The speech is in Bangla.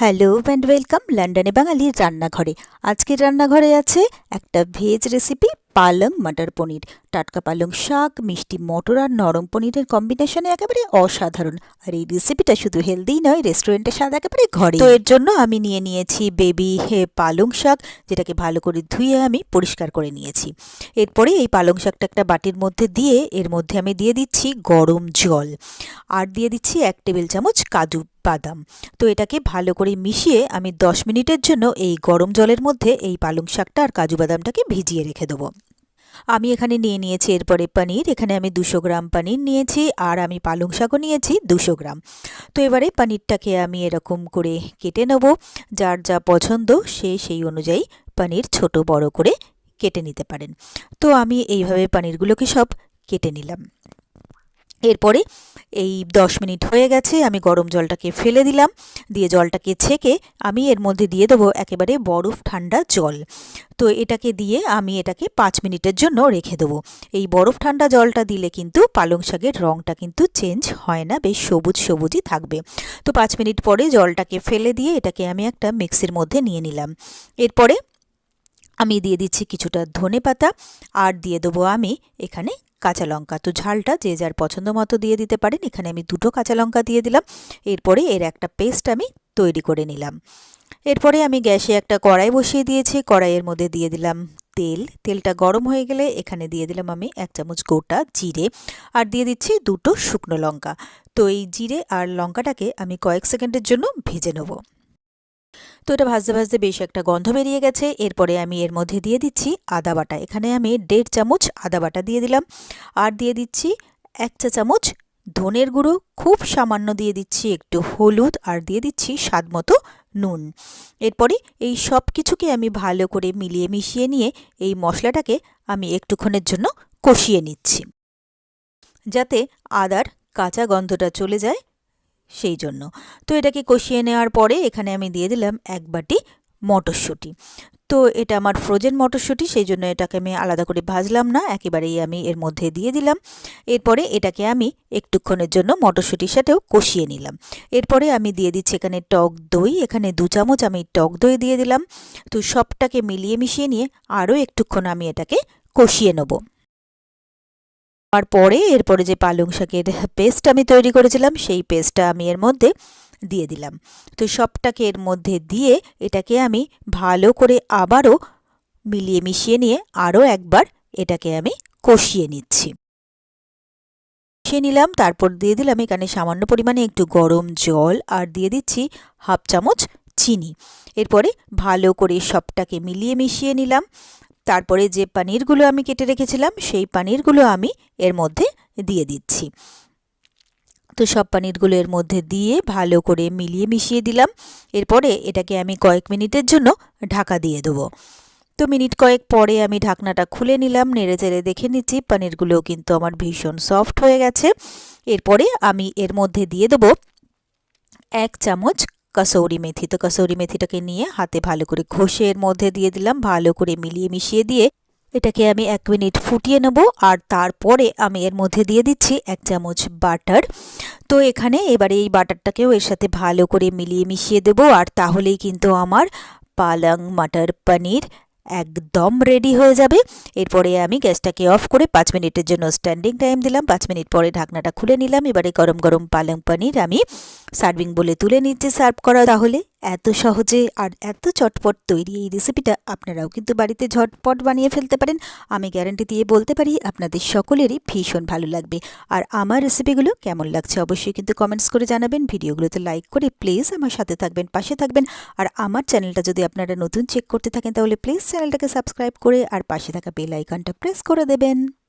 হ্যালো অ্যান্ড ওয়েলকাম লন্ডনে বাঙালির রান্নাঘরে। আজকের রান্নাঘরে আছে একটা ভেজ রেসিপি পালং, মটর পনির, টাটকা পালং শাক, মিষ্টি মটর আর নরম পনিরের কম্বিনেশনে একেবারে অসাধারণ। আর এই রেসিপিটা শুধু হেলদি নয় রেস্টুরেন্টের স্বাদ একেবারে ঘরে। তো এর জন্য আমি নিয়ে নিয়েছি বেবি হে, পালং শাক, যেটাকে ভালো করে ধুয়ে আমি পরিষ্কার করে নিয়েছি। এরপরে এই পালং শাকটা একটা বাটির মধ্যে দিয়ে, এর মধ্যে আমি দিয়ে দিচ্ছি গরম জল। আর দিয়ে দিচ্ছি এক টেবিল চামচ কাজু বাদাম। তো এটাকে ভালো করে মিশিয়ে আমি 10 মিনিটের জন্য এই গরম জলের মধ্যে এই পালং শাকটা আর কাজু বাদামটাকে ভিজিয়ে রেখে দেবো। আমি এখানে নিয়ে নিয়েছি এরপরে পনির, এখানে আমি দুশো গ্রাম পনির নিয়েছি আর আমি পালং শাকও নিয়েছি দুশো গ্রাম। তো এবারে পনিরটাকে আমি এরকম করে কেটে নেব। যার যা পছন্দ সে সেই অনুযায়ী পনির ছোট বড় করে কেটে নিতে পারেন। তো আমি এইভাবে পনিরগুলোকে সব কেটে নিলাম। এরপরে এই দশ মিনিট হয়ে গেছে, আমি গরম জলটাকে ফেলে দিলাম, দিয়ে জলটাকে ছেঁকে আমি এর মধ্যে দিয়ে দেবো একেবারে বরফ ঠান্ডা জল। তো এটাকে দিয়ে আমি এটাকে পাঁচ মিনিটের জন্য রেখে দেবো। এই বরফ ঠান্ডা জলটা দিলে কিন্তু পালং শাকের রঙটা কিন্তু চেঞ্জ হয় না, বেশ সবুজ সবুজই থাকবে। তো পাঁচ মিনিট পরে জলটাকে ফেলে দিয়ে এটাকে আমি একটা মিক্সির মধ্যে নিয়ে নিলাম। এরপরে আমি দিয়ে দিচ্ছি কিছুটা ধনে পাতা আর দিয়ে দেবো আমি এখানে কাঁচা লঙ্কা। তো ঝালটা যে যার পছন্দ মতো দিয়ে দিতে পারেন। এখানে আমি দুটো কাঁচা লঙ্কা দিয়ে দিলাম। এরপরে এর একটা পেস্ট আমি তৈরি করে নিলাম। এরপরে আমি গ্যাসে একটা কড়াই বসিয়ে দিয়েছি। কড়াইয়ের মধ্যে দিয়ে দিলাম তেল। তেলটা গরম হয়ে গেলে এখানে দিয়ে দিলাম আমি এক চামচ গোটা জিরে। আর দিয়ে দিচ্ছি দুটো শুকনো লঙ্কা। তো এই জিরে আর লঙ্কাটাকে আমি কয়েক সেকেন্ডের জন্য ভেজে নেব। তো এটা ভাজতে ভাজতে বেশ একটা গন্ধ বেরিয়ে গেছে। এরপরে আমি এর মধ্যে দিয়ে দিচ্ছি আদা বাটা। এখানে আমি দেড় চামচ আদা বাটা দিয়ে দিলাম। আর দিয়ে দিচ্ছি এক চা চামচ ধনের গুঁড়ো। খুব সামান্য দিয়ে দিচ্ছি একটু হলুদ আর দিয়ে দিচ্ছি স্বাদ মতো নুন। এরপরে এই সব কিছুকে আমি ভালো করে মিলিয়ে মিশিয়ে নিয়ে এই মশলাটাকে আমি একটুক্ষণের জন্য কষিয়ে নিচ্ছি। যাতে আদার কাঁচা গন্ধটা চলে যায়। সেই জন্য। তো এটাকে কষিয়ে নেওয়ার পরে এখানে আমি দিয়ে দিলাম এক বাটি মটরশুঁটি। তো এটা আমার ফ্রোজেন মটরশুঁটি, সেই জন্য এটাকে আমি আলাদা করে ভাজলাম না, একেবারেই আমি এর মধ্যে দিয়ে দিলাম। এরপরে এটাকে আমি একটুক্ষণের জন্য মটরশুঁটির সাথেও কষিয়ে নিলাম। এরপরে আমি দিয়ে দিচ্ছি এখানে টক দই, এখানে দু চামচ আমি টক দই দিয়ে দিলাম। তো সবটাকে মিলিয়ে মিশিয়ে নিয়ে আরও একটুক্ষণ আমি এটাকে কষিয়ে নেব। পরে এরপরে যে পালং শাকের পেস্ট আমি তৈরি করেছিলাম, সেই পেস্টটা আমি এর মধ্যে দিয়ে দিলাম। তো সবটাকে এর মধ্যে দিয়ে এটাকে আমি ভালো করে আবারও মিলিয়ে মিশিয়ে নিয়ে আরও একবার এটাকে আমি কষিয়ে নিচ্ছি। কষিয়ে নিলাম, তারপর দিয়ে দিলাম এখানে সামান্য পরিমাণে একটু গরম জল আর দিয়ে দিচ্ছি হাফ চামচ চিনি। এরপরে ভালো করে সবটাকে মিলিয়ে মিশিয়ে নিলাম। তারপরে যে পানিরগুলো আমি কেটে রেখেছিলাম, সেই পানিরগুলো আমি এর মধ্যে দিয়ে দিচ্ছি। তো সব পানিরগুলো এর মধ্যে দিয়ে ভালো করে মিলিয়ে মিশিয়ে দিলাম। এরপরে এটাকে আমি কয়েক মিনিটের জন্য ঢাকা দিয়ে দেবো। তো মিনিট কয়েক পরে আমি ঢাকনাটা খুলে নিলাম, নেড়ে চেড়ে দেখে নিচ্ছি পানিরগুলোও কিন্তু আমার ভীষণ সফট হয়ে গেছে। এরপরে আমি এর মধ্যে দিয়ে দেবো এক চামচ কসৌরি মেথি। তো কসৌরি মেথিটাকে নিয়ে হাতে ভালো করে ঘষে এর মধ্যে দিয়ে দিলাম, ভালো করে মিলিয়ে মিশিয়ে দিয়ে এটাকে আমি এক মিনিট ফুটিয়ে নেব আর তারপরে আমি এর মধ্যে দিয়ে দিচ্ছি এক চামচ বাটার। তো এখানে এবারে এই বাটারটাকেও এর সাথে ভালো করে মিলিয়ে মিশিয়ে দেব আর তাহলেই কিন্তু আমার পালং মাটার পনির একদম রেডি হয়ে যাবে। এরপরে আমি গ্যাসটাকে অফ করে পাঁচ মিনিটের জন্য স্ট্যান্ডিং টাইম দিলাম। পাঁচ মিনিট পরে ঢাকনাটা খুলে নিলাম। এবারে গরম গরম পালং পানির আমি সার্ভিং বলে তুলে নিচ্ছি। সার্ভ করা তাহলে। এত সহজে আর এত চটপট তৈরি এই রেসিপিটা আপনারাও কিন্তু বাড়িতে ঝটপট বানিয়ে ফেলতে পারেন। আমি গ্যারান্টি দিয়ে বলতে পারি, আপনাদের সকলেরই ভীষণ ভালো লাগবে। আর আমার রেসিপিগুলো কেমন লাগছে অবশ্যই কিন্তু কমেন্টস করে জানাবেন। ভিডিওগুলোতে লাইক করে প্লিজ আমার সাথে থাকবেন, পাশে থাকবেন। আর আমার চ্যানেলটা যদি আপনারা নতুন চেক করতে থাকেন, তাহলে প্লিজ চ্যানেলটাকে সাবস্ক্রাইব করে আর পাশে থাকা বেল আইকনটা প্রেস করে দেবেন।